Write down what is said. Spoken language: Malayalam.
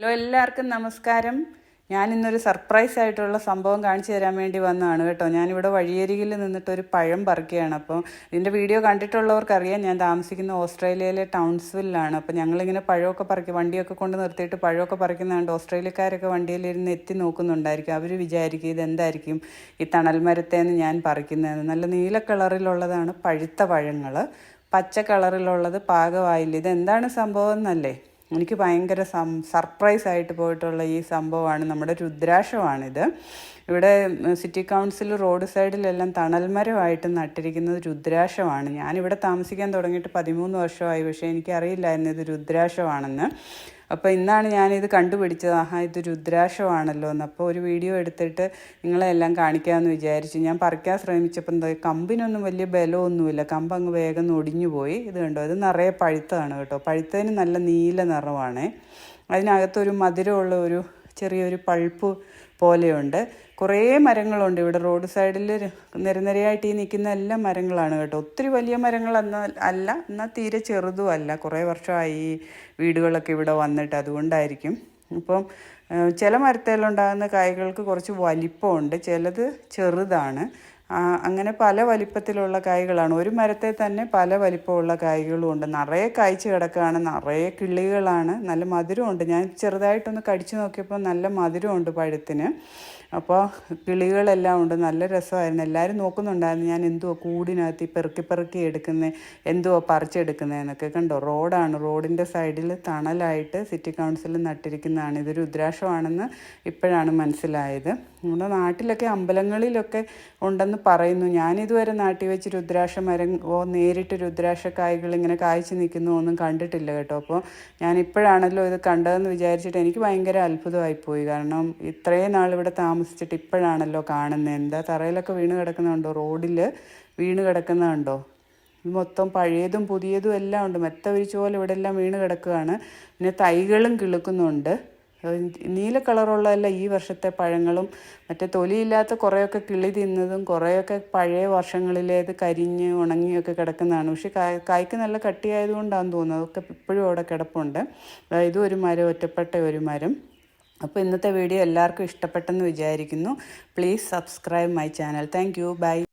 ഹലോ എല്ലാവർക്കും നമസ്കാരം. ഞാൻ ഇന്നൊരു സർപ്രൈസ് ആയിട്ടുള്ള സംഭവം കാണിച്ചു തരാൻ വേണ്ടി വന്നതാണ് കേട്ടോ. ഞാനിവിടെ വഴിയരികിൽ നിന്നിട്ട് ഒരു പഴം പറിക്കുകയാണ്. അപ്പോൾ ഇതിന്റെ വീഡിയോ കണ്ടിട്ടുള്ളവർക്കറിയാം ഞാൻ താമസിക്കുന്ന ഓസ്ട്രേലിയയിലെ ടൗൺസ്വില്ലാണ്. അപ്പോൾ ഞങ്ങളിങ്ങനെ പഴമൊക്കെ പറിക്കും വണ്ടിയൊക്കെ കൊണ്ട് നിർത്തിയിട്ട് പഴമൊക്കെ പറിക്കുന്നതുകൊണ്ട് ഓസ്ട്രേലിയക്കാരൊക്കെ വണ്ടിയിലിരുന്ന് എത്തി നോക്കുന്നുണ്ടായിരിക്കും. അവർ വിചാരിക്കും ഇതെന്തായിരിക്കും ഈ തണൽ മരത്തേന്ന് ഞാൻ പറിക്കുന്നതെന്ന്. നല്ല നീല കളറിലുള്ളതാണ് പഴുത്ത പഴങ്ങൾ പച്ച കളറിലുള്ളത് പാകമായില്ല. ഇതെന്താണ് സംഭവം എന്നല്ലേ? എനിക്ക് ഭയങ്കര സം സർപ്രൈസ് ആയിട്ട് പോയിട്ടുള്ള ഈ സംഭവമാണ്. നമ്മുടെ രുദ്രാക്ഷമാണിത്. ഇവിടെ സിറ്റി കൗൺസിൽ റോഡ് സൈഡിലെല്ലാം തണൽമരമായിട്ട് നട്ടിരിക്കുന്നത് രുദ്രാക്ഷമാണ്. ഞാനിവിടെ താമസിക്കാൻ തുടങ്ങിയിട്ട് പതിമൂന്ന് വർഷമായി. പക്ഷേ എനിക്കറിയില്ലായിരുന്നു ഇത് രുദ്രാക്ഷമാണെന്ന്. അപ്പോൾ ഇന്നാണ് ഞാനിത് കണ്ടുപിടിച്ചത്. ആഹാ ഇത് രുദ്രാക്ഷമാണല്ലോ എന്ന്. അപ്പോൾ ഒരു വീഡിയോ എടുത്തിട്ട് നിങ്ങളെല്ലാം കാണിക്കാമെന്ന് വിചാരിച്ചു. ഞാൻ പറിക്കാൻ ശ്രമിച്ചപ്പോൾ എന്താ കമ്പിനൊന്നും വലിയ ബലമൊന്നുമില്ല. കമ്പ് അങ്ങ് വേഗം ഒടിഞ്ഞു പോയി. ഇത് കണ്ടോ? ഇത് നിറയെ പഴുത്തതാണ് കേട്ടോ. പഴുത്തതിന് നല്ല നീല നിറമാണ് അതിനകത്തൊരു മധുരമുള്ള ഒരു ചെറിയൊരു പൾപ്പ് പോലെയുണ്ട്. കുറേ മരങ്ങളുണ്ട്. ഇവിടെ റോഡ് സൈഡിൽ നിരനിരയായിട്ട് ഈ നിൽക്കുന്ന എല്ലാ മരങ്ങളാണ് കേട്ടോ. ഒത്തിരി വലിയ മരങ്ങൾ എന്നാൽ അല്ല എന്നാൽ തീരെ ചെറുതും അല്ല. കുറേ വർഷമായി വീടുകളൊക്കെ ഇവിടെ വന്നിട്ട് അതുകൊണ്ടായിരിക്കും. ഇപ്പം ചില മരത്തേലുണ്ടാകുന്ന കായ്കൾക്ക് കുറച്ച് വലിപ്പമുണ്ട്. ചിലത് ചെറുതാണ്. അങ്ങനെ പല വലിപ്പത്തിലുള്ള കായ്കളാണ്. ഒരു മരത്തെ തന്നെ പല വലിപ്പമുള്ള കായ്കളും ഉണ്ട്. നിറയെ കായ്ച്ച് കിടക്കുകയാണ് നിറയെ കിളികളാണ് നല്ല മധുരമുണ്ട്. ഞാൻ ചെറുതായിട്ടൊന്ന് കടിച്ചു നോക്കിയപ്പോൾ നല്ല മധുരമുണ്ട് പഴത്തിന്. അപ്പോൾ കിളികളെല്ലാം ഉണ്ട് നല്ല രസമായിരുന്നു. എല്ലാവരും നോക്കുന്നുണ്ടായിരുന്നു ഞാൻ എന്തുവാ കൂടിനകത്ത് ഈ പെറുക്കി പെറുക്കി എടുക്കുന്നത് എന്തുവാ പറിച്ചെടുക്കുന്നതെന്നൊക്കെ കണ്ടോ? റോഡാണ് റോഡിന്റെ സൈഡിൽ തണലായിട്ട് സിറ്റി കൗൺസിൽ നട്ടിരിക്കുന്നതാണ്. ഇതൊരു ഉദ്രാക്ഷമാണെന്ന് ഇപ്പോഴാണ് മനസ്സിലായത്. നമ്മുടെ നാട്ടിലൊക്കെ അമ്പലങ്ങളിലൊക്കെ ഉണ്ടെന്ന് പറയുന്നു. ഞാനിതുവരെ നാട്ടിൽ വെച്ച് രുദ്രാക്ഷ മരം ഓ നേരിട്ട് രുദ്രാക്ഷ കായ്കൾ ഇങ്ങനെ കായ്ച്ചു നിൽക്കുന്നു ഒന്നും കണ്ടിട്ടില്ല കേട്ടോ. അപ്പോൾ ഞാൻ ഇപ്പോഴാണല്ലോ ഇത് കണ്ടതെന്ന് വിചാരിച്ചിട്ട് എനിക്ക് ഭയങ്കര അത്ഭുതമായിപ്പോയി. കാരണം ഇത്രയും നാൾ ഇവിടെ താമസിച്ചിട്ട് ഇപ്പോഴാണല്ലോ കാണുന്നത്. എന്താ തറയിലൊക്കെ വീണ് കിടക്കുന്നുണ്ടോ റോഡിൽ വീണ് കിടക്കുന്നുണ്ടോ മൊത്തം പഴയതും പുതിയതും എല്ലാം ഉണ്ട്. മെത്ത വിരിച്ച പോലെ ഇവിടെ എല്ലാം വീണ് കിടക്കുകയാണ്. പിന്നെ തൈകളും കിളുക്കുന്നുണ്ട്. നീല കളറുള്ളതല്ല ഈ വർഷത്തെ പഴങ്ങളും. മറ്റേ തൊലിയില്ലാത്ത കുറേയൊക്കെ കിളി തിന്നതും കുറേയൊക്കെ പഴയ വർഷങ്ങളിലേത് കരിഞ്ഞ് ഉണങ്ങിയൊക്കെ കിടക്കുന്നതാണ്. പക്ഷേ കായ്ക്ക് നല്ല കട്ടിയായതുകൊണ്ടാണെന്ന് തോന്നുന്നത് അതൊക്കെ ഇപ്പോഴും അവിടെ കിടപ്പുണ്ട്. അതായത് ഒരു മരം ഒറ്റപ്പെട്ട ഒരു മരം. അപ്പോൾ ഇന്നത്തെ വീഡിയോ എല്ലാവർക്കും ഇഷ്ടപ്പെട്ടെന്ന് വിചാരിക്കുന്നു. Please subscribe my channel thank you bye